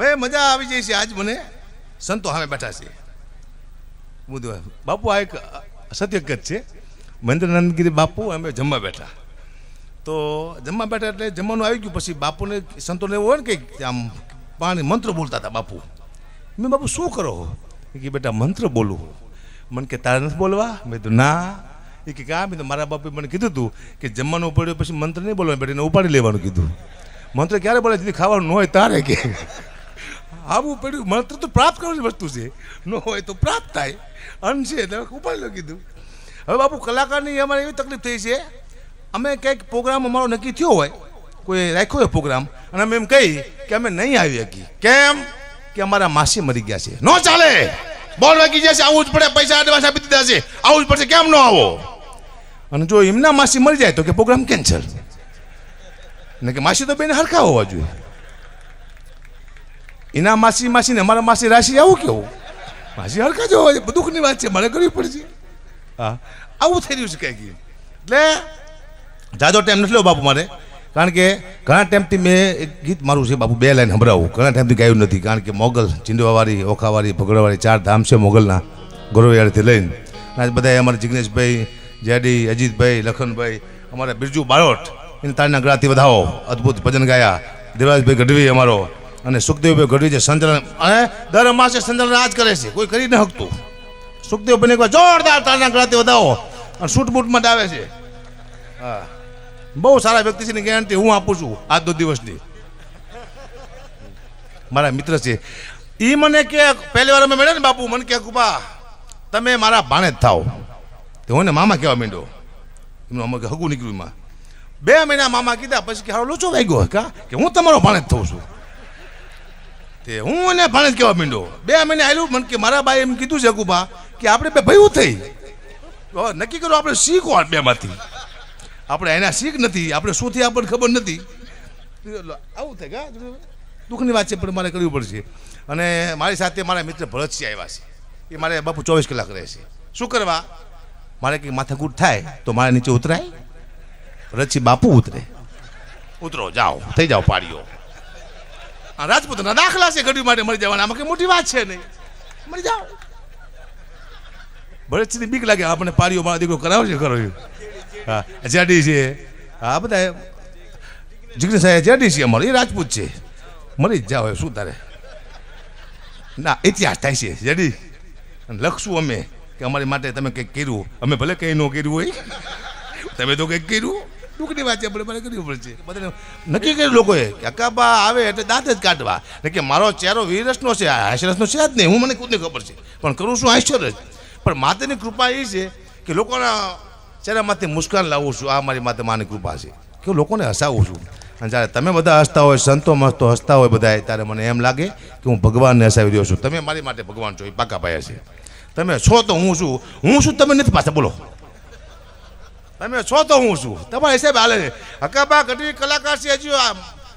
હવે મજા આવી જાય છે આજ મને. સંતો સામે બેઠા છે. બધું બાપુ, આ એક સત્યગત છે. મહેન્દ્રનંદગીરી બાપુ, અમે જમવા બેઠા. તો જમવા બેઠા એટલે જમવાનું આવી ગયું. પછી બાપુને સંતોને એવું હોય ને કંઈક, આમ પાણી મંત્ર બોલતા હતા બાપુ. મેં બાપુ, શું કરો કે બેટા, મંત્ર બોલું મને કે, તારે નથી બોલવા? મેં તો ના. એ કે, કાં મેં તો મારા બાપે મને કીધું હતું કે જમવાનું ઉપાડ્યું પછી મંત્ર નહીં બોલવાનું બેટા એને ઉપાડી લેવાનું કીધું. મંત્ર ક્યારે બોલે જેથી ખાવાનું ન હોય, તારે કે. આવું પડ્યું. મંત્ર તો પ્રાપ્ત કરવાની વસ્તુ છે. ન હોય તો પ્રાપ્ત થાય. અન્ન છે, એટલે ઉપાડી લો કીધું. હવે બાપુ, કલાકારની અમારે એવી તકલીફ થઈ છે. અમે કંઈક પ્રોગ્રામ અમારો નક્કી થયો હોય, કોઈ રાખ્યો હોય પ્રોગ્રામ અને અમે એમ કહી કે અમે નહીં આવી શકી કેમ? કે અમારા માસી મરી ગયા છે. ન ચાલે! બોલ વાગી જશે, આવું જ પડે, પૈસા એડવાન્સ આપી દીધા છે. આવું જ પડશે, કેમ ન આવો? અને જો એમના માસી મરી જાય તો કે પ્રોગ્રામ કેન્સલ ને કે માસી તો બેને હરખા હોવા જોઈએ. એના માસી માસી ને અમારા માસી રાશિ આવું કેવું? માસી હરખા જ દુઃખની વાત છે મારે કરવી પડશે. હા. આવું થઈ રહ્યું છે કંઈક એટલે જાજો ટાઈમ નથી લો બાપુ મારે કારણ કે ઘણા ટાઈમથી મેં એક ગીત મારું છે બાપુ બે લાઈન સંભળાવું. ઘણા ટાઈમથી ગાયું નથી કારણ કે મોગલ ચિંડવાવાળી ઓખાવાળી ભગડવાળી ચાર ધામ છે મોગલના ગોરવયાળીથી લઈને. આજ બધા અમારા જિગ્નેશભાઈ જેડી અજીતભાઈ લખનભાઈ અમારા બિરજુ બારોટ એને તારીના ગળાથી વધાવો. અદ્ભુત ભજન ગાયા. દેવરાજભાઈ ગઢવી અમારો. અને સુખદેવભાઈ ગઢવી જે સંચાલન અને દર માસે સંચાલન આજ કરે છે. કોઈ કરી ન શકતું. સુખદેવભાઈને એકવાર જોરદાર તારના ગળાથી વધાવો. અને સૂટ બૂટમાં જ આવે છે. હા. બહુ સારા વ્યક્તિ છે ને ગેરંટી હું આપું છું આજ દો દિવસની મારા મિત્ર છે. એ મને કે પહેલી વાર અમે મળ્યા ને બાપુ, મને કે કુપા તમે મારા ભાણે જ થાવ તો હું ને મામા કહેવા માંડ્યો. એમનું અમે હગું નીકળ્યું એમાં. બે મહિના મામા કીધા, પછી કે હારો લોચો વાગ્યો. કા? કે, હું તમારો ભાણે જ થઉં છું. તે હું અને ભાણેજ કહેવા માંડ્યો. બે મહિને આવેલું મને કે મારા બાઈ એમ કીધું છે કુપા કે આપણે બે ભયું થઈ. નક્કી કરો આપણે શીખો આ બેમાંથી. આપણે એના શીખ નથી, આપણે શું થી આપણને ખબર નથી. આવું થાય કા દુઃખની વાત છે, પણ મારે કરવી પડશે. અને મારી સાથે મારા મિત્ર ભરતસિંહ આવ્યા છે. એ મારે બાપુ ચોવીસ કલાક રહે છે. શું કરવા? મારે કંઈક માથાકૂટ થાય તો મારે નીચે ઉતરાય? ભરતસિંહ બાપુ ઉતરે. ઉતરો, જાઓ, થઈ જાઓ પાડીઓ. રાજપૂતના દાખલા છે ઘડી માટે મરી જવાના. આમાં કઈ મોટી વાત છે નહીં. મરી જાઓ. ભરતસિંહની બીક લાગે આપણે પારીઓ મારા દીકરો કરાવશે ખરો. હા જેડી છે, હા બધા જિગ્નેશ સાહેબ જેડી છે અમારો, એ રાજપૂત છે. મરી જ જાઓ શું તારે? ના, ઇતિહાસ થાય છે જેડી લખશું અમે કે અમારી માટે તમે કંઈક કર્યું. અમે ભલે કંઈ ન કર્યું હોય. તમે તો કંઈક કર્યું. વાત છે આપણે મારે કરવી પડશે બધાને નક્કી કર્યું લોકોએ કે અકાબા આવે એટલે દાંત જ કાઢવા. એટલે કે મારો ચહેરો વીરસનો છે હાસ્યરસનો છે જ નહીં, હું મને ખુદને ખબર છે. પણ કરું છું હાસ્યર જ. પણ માતાની કૃપા એ છે કે લોકોના ચહેરામાંથી મુસ્કાન લાવું છું. આ મારી માતા માની કૃપા છે કે હું લોકોને હસાવું છું. અને જ્યારે તમે બધા હસતા હોય, સંતો મસ્તો હસતા હોય બધા ત્યારે મને એમ લાગે કે હું ભગવાનને હસાવી રહ્યો છું. તમે મારી માટે ભગવાન છો, એ પાકા પાયા છે. તમે છો તો હું છું. હું છું, તમે નથી પાછા, બોલો. તમે છો તો હું છું. તમારા હિસાબે હાલે છે. હકાબા ઘટી કલાકાર છે હજી, આ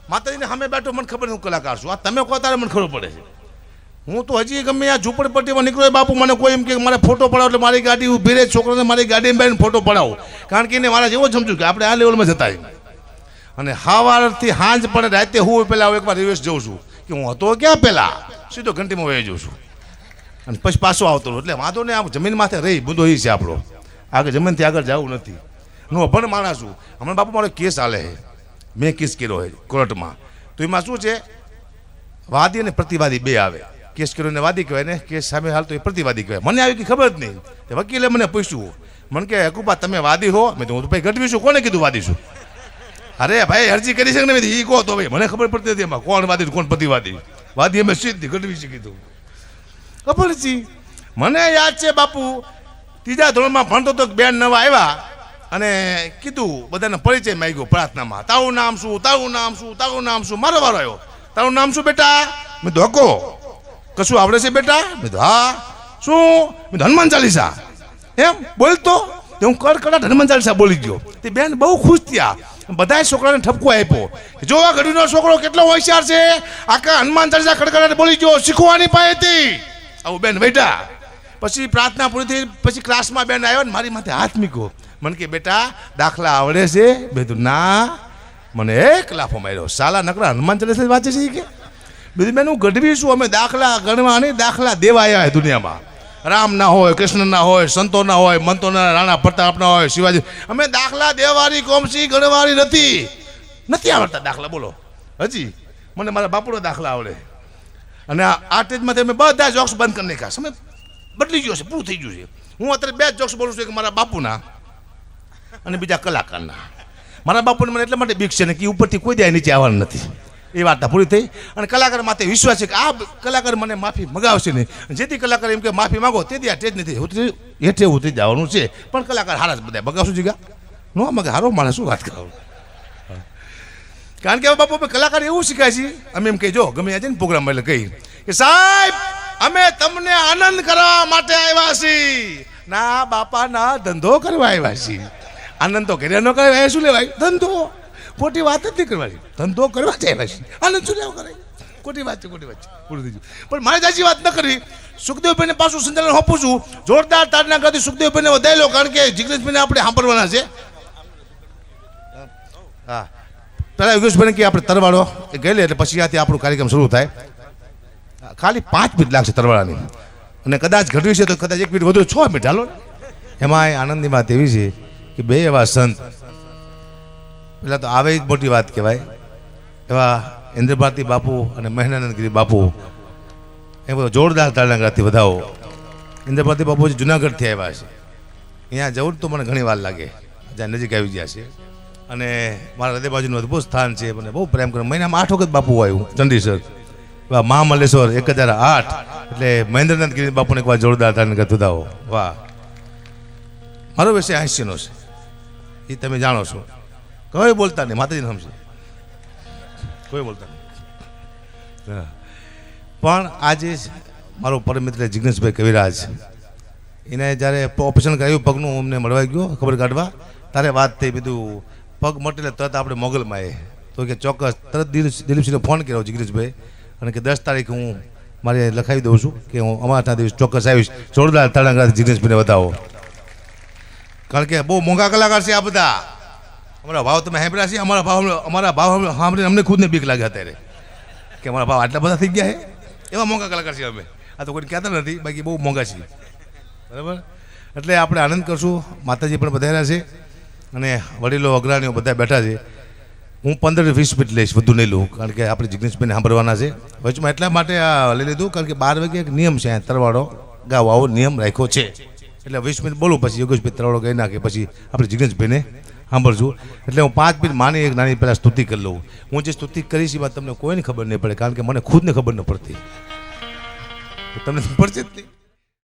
માતાજીને સામે બેઠો મને ખબર હું કલાકાર છું. આ તમે કહો તારે મને ખબર પડે છે. હું તો હજી ગમે આ ઝૂંપડપટ્ટીમાં નીકળ્યો બાપુ, મને કોઈ એમ કે મારે ફોટો પડાવો એટલે મારી ગાડી ઊભી રહે, છોકરાને મારી ગાડીમાં બેસીને ફોટો પડાવો. કારણ કે એને મારા જેવો સમજુ કે આપણે આ લેવલમાં જતા. અને હાવારથી હાંજ પડે, રાતે હું પહેલાં હું એકવાર રિવેશ જઉં છું. કે હું હતો ક્યાં પહેલાં સીધો ઘંટીમાં વહી જઉં છું. અને પછી પાછો આવતો એટલે વાંધો ને આમ જમીન માથે રહી, બુંદો એ છે આપણો. આગળ જમીનથી આગળ જવું નથી. હું અભણ માણસ છું હમણાં બાપુ મારો કેસ હાલે છે. મેં કેસ કર્યો છે કોર્ટમાં. તો એમાં શું છે? વાદી અને પ્રતિવાદી બે આવે. કેસ કર્યો વાદી કહેવાય ને? કેસ સામે હાલ તો એ પ્રતિવાદી કહેવાય. મને આવી કે ખબર જ નહીં. વકીલે મને પૂછ્યું. મને કે હકુબા તમે વાદી હો? મેં તો હું તો ભાઈ ગઢવી છું. કોને કીધું વાદી છું? અરે ભાઈ, અરજી કરી છે ને એ કહો તો ભાઈ. મને ખબર પડતી હતી એમાં કોણ વાદી કોણ પ્રતિવાદી. વાદી અમે સીધી ગઢવી છે કીધું. ખબર છે? મને યાદ છે બાપુ, ત્રીજા ધોરણમાં ભણતો તો બેન નવા આવ્યા. અને કીધું, બધાને પરિચય માંગ્યો પ્રાર્થનામાં. તારું નામ શું? તારું નામ શું? તારું નામ શું? મારો વારો આવ્યો. તારું નામ શું બેટા? મેં ધોકો કશું આવડે છે બેટા? મેં હા. શું? મેં હનુમાન ચાલીસા. એમ? બોલતો તો. હું કડકડાટ હનુમાન ચાલીસા બોલી ગયો. તે બેન બહુ ખુશ થયા. બધાય છોકરાને ઠપકો આપ્યો. જો આ ઘડીનો છોકરો કેટલો હોશિયાર છે. આખા હનુમાન ચાલીસા કડકડાટ બોલી ગયો. શીખવાની પાસેથી. આવું બેન બેટા પછી પ્રાર્થના પૂરી થઈ, પછી ક્લાસમાં બેન આવ્યો ને મારી માથે હાથ મૂક્યો. મને કે, બેટા, દાખલા આવડે છે. કીધું, ના. મને એક લાફો માર્યો. સાલા નકરા હનુમાન ચાલીસા વાંચે છે કે? બીજું મેં હું ગઢવી છું. અમે દાખલા ગણવા નહીં, દાખલા દેવા આવ્યા દુનિયામાં. રામ ના હોય, કૃષ્ણ ના હોય, સંતો ના હોય મંતોના રાણા પ્રતાપના હોય, શિવાજી. અમે દાખલા દેવારી કોમસી ગણવારી નથી. નથી આવડતા દાખલા, બોલો. હજી. મને મારા બાપુનો દાખલા આવડે. અને આ સ્ટેજમાંથી અમે બધા જોક્સ બંધ કરી નાખ્યા. સમય બદલી ગયો છે, પૂરું થઈ ગયું છે. હું અત્યારે બે જોક્સ બોલું છું, એક મારા બાપુના. અને બીજા કલાકારના. મારા બાપુને મને એટલા માટે બીક છે ને કે ઉપરથી કોઈ દે નીચે આવવાનું નથી. એ વાર્તા પૂરી થઈ અને કલાકાર માથે વિશ્વાસ છે કે આ કલાકાર મને માફી મગાવશે નહીં. જેથી કલાકાર એમ કે માફી માગો તેથી આ જ નથી. ઉતરી હેઠે ઉતરી જવાનું છે. પણ કલાકાર હારા જ બધા બગાવશું જીગા? નો મગે. હારો માણસ, શું વાત કરો? કારણ કે બાપુ, અમે કલાકાર એવું શીખાય છે અમે એમ કહેજો ગમે આજે ને પ્રોગ્રામ એટલે કહી કે, સાહેબ, અમે તમને આનંદ કરવા માટે આવ્યા છીએ. ના બાપા ના ધંધો કરવા આવ્યા છીએ. આનંદ તો ઘરે ન કરાય શું લેવાય? ધંધો. ખોટી વાત જ નહીં કરવાની. ધંધો કરવા જાય ભાઈ. આનંદ શું લેવા કરાય ખોટી વાત છે, ખોટી વાત છે. પૂરું થઈ પણ મારે સાચી વાત ન કરવી. સુખદેવભાઈને પાછું સંચાલન હોપું છું. જોરદાર તારના કરતી સુખદેવભાઈને વધારેલો કારણ કે જિગ્નેશભાઈને આપણે સાંભળવાના છે. હા. પેલા યોગેશભાઈને કે આપણે તરવાડો. એ ગયેલે એટલે પછી ત્યાંથી આપણો કાર્યક્રમ શરૂ થાય. ખાલી પાંચ મિનિટ લાગશે તરવાડાની. અને કદાચ ઘટવી છે તો કદાચ એક મિનિટ વધુ. છ મિનિટ, હાલો. એમાં આનંદની વાત એવી છે કે બે એવા સંત. પેલા તો આવે જ મોટી વાત કહેવાય. એવા ઇન્દ્રભારતી બાપુ અને મહેનાનંદગીરી બાપુ. એ બધો જોરદાર તારણાગરથી વધાવો. ઇન્દ્રભારતી બાપુ જે જુનાગઢથી આવ્યા છે. અહીંયા જવું તો મને ઘણી વાર લાગે. જ્યાં નજીક આવી ગયા છે. અને મારા હૃદય બાજુનું અદભુત સ્થાન છે. મને બહુ પ્રેમ કરે મહિનામાં આઠ વખત બાપુ આવ્યું, ચંડીસર. વાહ મહામલેશ્વર એક હજાર આઠ. એટલે મહેન્દ્રનાથ ગીરી બાપુને એક વાર જોરદાર તારણ વધાવો. વાહ. મારો વિષય હાસ્યનો છે. એ તમે જાણો છો. કોઈ બોલતા નહીં, માતાજીને સમજે. કોઈ બોલતા નહીં. પણ આજે મારો પરમ મિત્ર જિગ્નેશભાઈ કવિરાજ, એને જ્યારે ઓપરેશન કર્યું, પગનું અમને મળવા ગયો, ખબર કાઢવા તારે વાત થઈ, બધું, પગ મટે તરત આપણે મોગલમાં એ તો કે ચોક્કસ, તરત દિલીપ દિલીપસિંહને ફોન કર્યો જિગ્નેશભાઈ, અને કે દસ તારીખ હું મારે લખાવી દઉં છું કે હું અમારા દિવસ ચોક્કસ આવીશ. જોરદાર તળંગા જિગ્નેશભાઈને બતાવો કારણ કે બહુ મોંઘા કલાકાર છે આ બધા. અમારા ભાવ તમે સાંભળ્યા છે? અમારા ભાવ અમારા ભાવ સાંભળીને અમને ખુદને બીક લાગે અત્યારે. કે અમારા ભાવ આટલા બધા થઈ ગયા છે? એવા મોંઘા કલાકાર છે અમે. આ તો કોઈ કહેતા નથી, બાકી બહુ મોંઘા છીએ. બરાબર? એટલે આપણે આનંદ કરશું. માતાજી પણ બધા છે. અને વડીલો, અગ્રણીઓ બધા બેઠા છે. હું પંદર વીસ મિનિટ લઈશ, વધુ નહીં લઉં, કારણ કે આપણે જિગ્નેશભાઈને સાંભળવાના છે. વચમાં એટલા માટે આ લઈ લીધું, કારણ કે બાર વાગે એક નિયમ છે તરવાળો ગાવ આવો, નિયમ રાખ્યો છે. એટલે વીસ મિનિટ બોલું, પછી યોગેશભાઈ ત્રણ કહી નાખે, પછી આપણે જિગ્નેશભાઈને સાંભળશું એટલે હું પાંચ મિનિટ માની એક નાની પહેલાં સ્તુતિ કરી લઉં. હું જે સ્તુતિ કરીશ એમાં તમને કોઈને ખબર નહીં પડે, કારણ કે મને ખુદને ખબર ન પડતી. તમને પડશે જ નહીં.